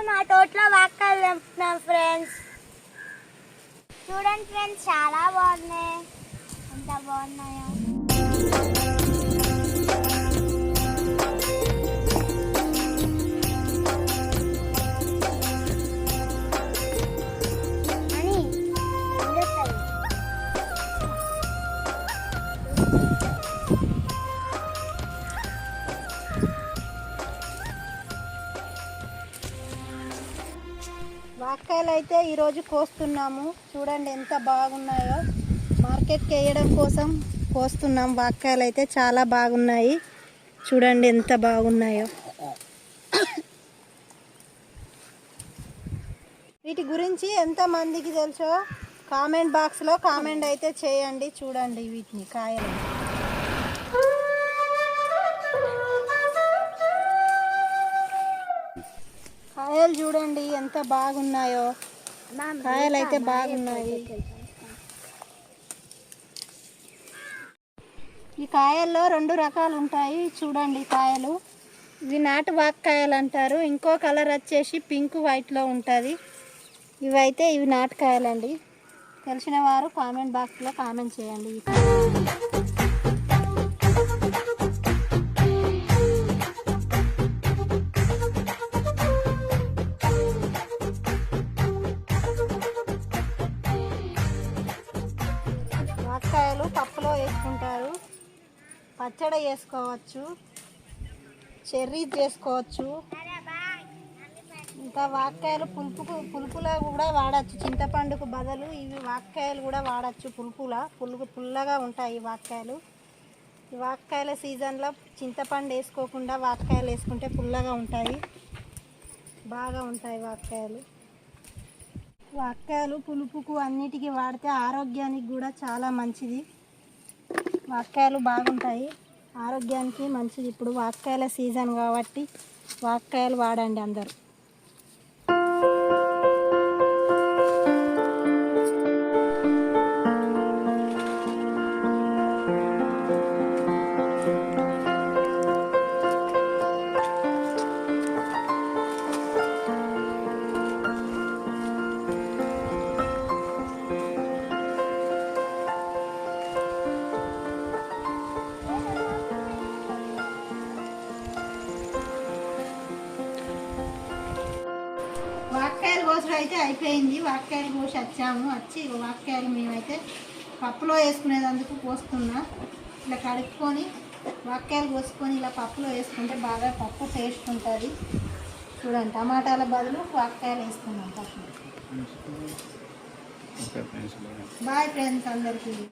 రోజు మా తోటలో వాక్కలు తెంపుతున్నాం ఫ్రెండ్స్ చూడండి ఫ్రెండ్స్ చాలా బాగున్నాయి. ఎంత బాగున్నాయో. ఆకాయలు అయితే ఈరోజు కోస్తున్నాము. చూడండి ఎంత బాగున్నాయో. మార్కెట్కి వేయడం కోసం కోస్తున్నాం. వాక్కాయలు అయితే చాలా బాగున్నాయి. చూడండి ఎంత బాగున్నాయో. వీటి గురించి ఎంత మందికి తెలుసో కామెంట్ బాక్స్లో కామెంట్ అయితే చేయండి. చూడండి వీటిని కాయలు. కాయలు చూడండి ఎంత బాగున్నాయో. కాయలు అయితే బాగున్నాయి. ఈ కాయల్లో రెండు రకాలు ఉంటాయి చూడండి కాయలు. ఇవి నాటు వాక్కాయలు అంటారు. ఇంకో కలర్ వచ్చేసి పింక్ వైట్లో ఉంటుంది. ఇవైతే ఇవి నాటుకాయలండి తెలిసిన వారు కామెంట్ బాక్స్లో కామెంట్ చేయండి చేసుకుంటారు. పచ్చడి చేసుకోవచ్చు. చెర్రీ చేసుకోవచ్చు. ఇంకా వాక్కాయలు పులుపుకు పులుపులో కూడా వాడచ్చు. చింతపండుకు బదులు ఇవి వాక్కాయలు కూడా వాడచ్చు పులుపులా. పులుగు పుల్లగా ఉంటాయి ఈ వాక్కాయలు. ఈ వాక్కాయల సీజన్లో చింతపండు వేసుకోకుండా వాక్కాయలు వేసుకుంటే పుల్లగా ఉంటాయి. బాగా ఉంటాయి వాక్కాయలు. వాక్కాయలు పులుపుకు అన్నిటికీ వాడితే ఆరోగ్యానికి కూడా చాలా మంచిది. వాక్కాయలు బాగుంటాయి. ఆరోగ్యానికి మంచిది. ఇప్పుడు వాక్కాయల సీజన్ కాబట్టి వాక్కాయలు వాడండి అందరూ. కోసడం అయితే అయిపోయింది. వాక్కాయలు కోసి వచ్చాము. వచ్చి వాక్కాయలు మేమైతే పప్పులో వేసుకునేందుకు పోస్తున్నా. ఇట్లా కడుక్కొని వాక్కాయలు కోసుకొని ఇలా పప్పులో వేసుకుంటే బాగా పప్పు టేస్ట్ ఉంటుంది. చూడండి టమాటాల బదులు వాక్కాయలు వేసుకున్నాం పప్పులో బాయ్ ఫ్రెండ్స్ అందరికీ.